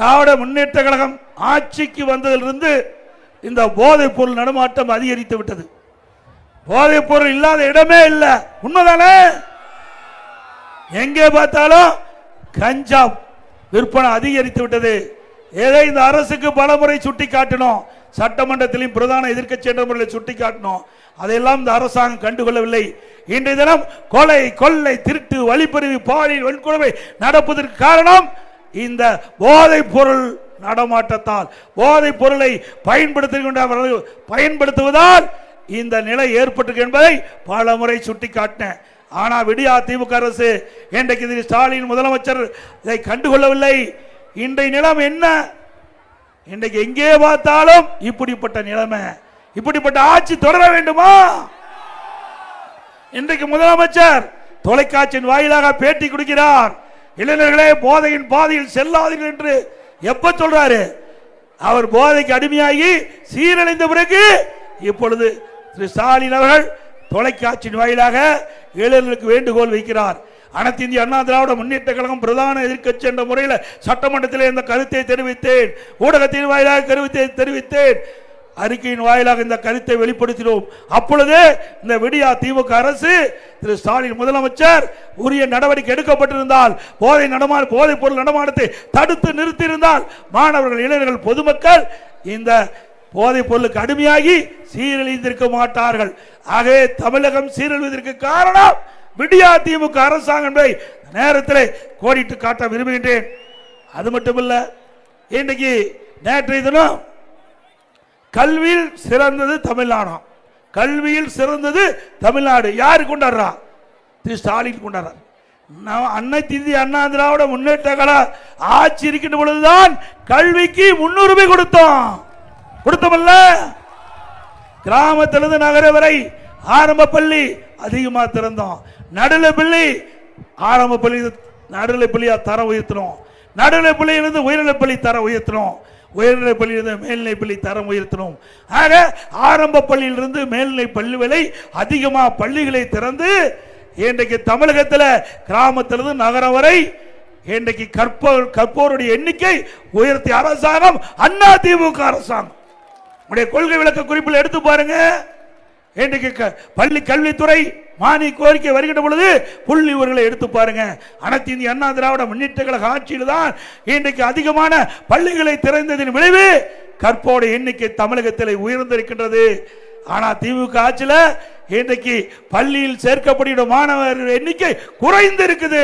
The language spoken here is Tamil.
திராவிட முன்னேற்ற கழகம் ஆட்சிக்கு வந்ததிலிருந்து இந்த போதைப் பொருள் நடமாட்டம் அதிகரித்து விட்டது. போதைப் பொருள் இல்லாத இடமே இல்லை. உண்மைதானே? எங்கே பார்த்தாலும் கஞ்சா விற்பனை அதிகரித்து விட்டது. ஏதோ இந்த அரசுக்கு பல முறை சுட்டி காட்டணும் சட்டமன்றத்திலையும் பிரதான எதிர்க்கட்சி என்ற முறையில் சுட்டி காட்டணும் அதையெல்லாம் இந்த அரசாங்கம் கண்டுகொள்ளவில்லை. இன்றைய தினம் கொலை கொள்ளை திருட்டு வழிப்பறிவு பாலியல் வன்கொடுமை நடப்பதற்கு காரணம் இந்த போதைப் பொருள் நடமாட்டத்தால் போதைப் பொருளை பயன்படுத்துகின்ற பயன்படுத்துவதால் இந்த நிலை ஏற்பட்டிருக்கு என்பதை பல முறை சுட்டிக்காட்டினேன். ஆனால் விடியா திமுக அரசு இன்றைக்கு திரு ஸ்டாலின் முதலமைச்சர் இதை கண்டுகொள்ளவில்லை. இன்றைய நிலம் என்ன? இன்றைக்கு எங்கே பார்த்தாலும் இப்படிப்பட்ட நிலைமை. இப்படிப்பட்ட ஆட்சி தொடர வேண்டுமா? இன்றைக்கு முதலமைச்சர் தொலைக்காட்சியின் வாயிலாக பேட்டி கொடுக்கிறார். இளைஞர்களே போதையின் பாதையில் செல்லாதீர்கள் என்று எப்ப சொல்றாரு? அவர் போதைக்கு அடிமையாகி சீரழிந்த பிறகு இப்பொழுது திரு ஸ்டாலின் அவர்கள் தொலைக்காட்சியின் வாயிலாக இளைஞர்களுக்கு வேண்டுகோள் வைக்கிறார். அனைத்து இந்திய அண்ணா திராவிட முன்னேற்ற கழகம் பிரதான எதிர்க்கட்சி என்ற முறையில் சட்டமன்றத்தில் இந்த கருத்தை தெரிவித்தேன். ஊடகத்தின் வாயிலாக கருத்தை தெரிவித்தேன். அறிக்கையின் வாயிலாக இந்த கருத்தை வெளிப்படுத்தினோம். அப்பொழுது இந்த விடியா திமுக அரசு திரு ஸ்டாலின் முதலமைச்சர் உரிய நடவடிக்கை எடுக்கப்பட்டிருந்தால் போதை நடமா போதைப் பொருள் நடமாட்டத்தை தடுத்து நிறுத்தியிருந்தால் மாணவர்கள் இளைஞர்கள் பொதுமக்கள் இந்த போதைப் பொருளுக்கு அடிமையாகி சீரழிந்திருக்க மாட்டார்கள். ஆகவே தமிழகம் சீரழிவதற்கு காரணம் விடியா திமுக அரசாங்கம் நேரத்தில் கோடிட்டு காட்ட விரும்புகின்றேன். அது மட்டுமல்ல இன்றைக்கு நேற்றைய தினம் கல்வியில் சிறந்தது தமிழ்நாடாம் கல்வியில் சிறந்தது தமிழ்நாடு. யார் கொண்டாடுறா? திரு ஸ்டாலின் கொண்டாடுறார். அன்னை திதி அண்ணா திராவிட முன்னேற்ற கல ஆட்சி இருக்கின்ற பொழுதுதான் கல்விக்கு முன்னுரிமை கொடுத்தோம். கொடுத்தோமல்ல? கிராமத்திலிருந்து நகர வரை ஆரம்ப பள்ளி அதிகமாக திறந்தோம். நடுநிலை பள்ளி ஆரம்ப பள்ளி நடுநிலை பள்ளியா தரம் உயர்த்தினோம். நடுநிலை பள்ளியிலிருந்து உயர்நிலை பள்ளி தர உயர்த்தினோம். உயர்நிலை பள்ளியிலிருந்து மேல்நிலை பள்ளி தரம் உயர்த்தணும் ஆக ஆரம்ப பள்ளியிலிருந்து மேல்நிலை பள்ளி அதிகமாக பள்ளிகளை திறந்து இன்றைக்கு தமிழகத்தில் கிராமத்திலிருந்து நகரம் வரை இன்றைக்கு கற்போர் கற்போருடைய எண்ணிக்கை உயர்த்திய அரசாங்கம் அண்ணா திமுக அரசாங்கம். உடைய கொள்கை விளக்க குறிப்பில் எடுத்து பாருங்க. இன்றைக்கு க- பள்ளி கல்வித்துறை மானி கோரிக்கை வருகின்ற பொழுது புள்ளி இவர்களை எடுத்து பாருங்க. அனைத்து இந்திய அண்ணா திராவிட முன்னேற்ற கழக ஆட்சியில் தான் இன்றைக்கு அதிகமான பள்ளிகளை திறந்ததின் விளைவு கற்போட எண்ணிக்கை தமிழகத்தில் உயர்ந்திருக்கின்றது. ஆனால் திமுக ஆட்சியில் இன்றைக்கு பள்ளியில் சேர்க்கப்படுகிற மாணவர் எண்ணிக்கை குறைந்து இருக்குது